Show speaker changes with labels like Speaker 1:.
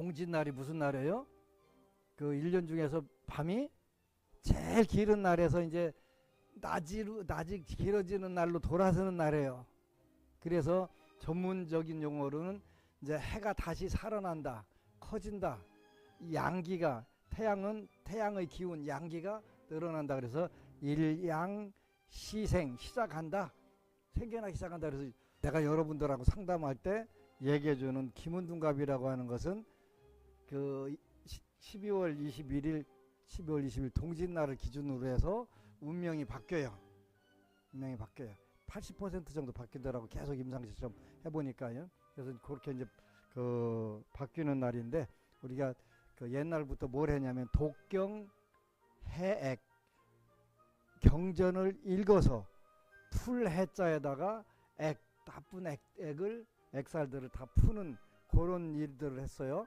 Speaker 1: 동짓날이 무슨 날이에요? 그 1년 중에서 밤이 제일 길은 날에서 이제 낮이 낮이 길어지는 날로 돌아서는 날이에요. 그래서 전문적인 용어로는 이제 해가 다시 살아난다, 커진다. 이 양기가 태양은 태양의 기운 양기가 늘어난다. 그래서 일양 시생 시작한다. 생겨나기 시작한다. 그래서 내가 여러분들하고 상담할 때 얘기해 주는 김은둔갑이라고 하는 것은 그 12월 21일 12월 20일 동짓날을 기준으로 해서 운명이 바뀌어요. 운명이 바뀌어요. 80% 정도 바뀌더라고 계속 임상시험 해보니까요. 그래서 그렇게 이제 그 바뀌는 날인데 우리가 그 옛날부터 뭘 했냐면 독경 해액 경전을 읽어서 풀 해자에다가 액 나쁜 액, 액을 액살들을 다 푸는 그런 일들을 했어요.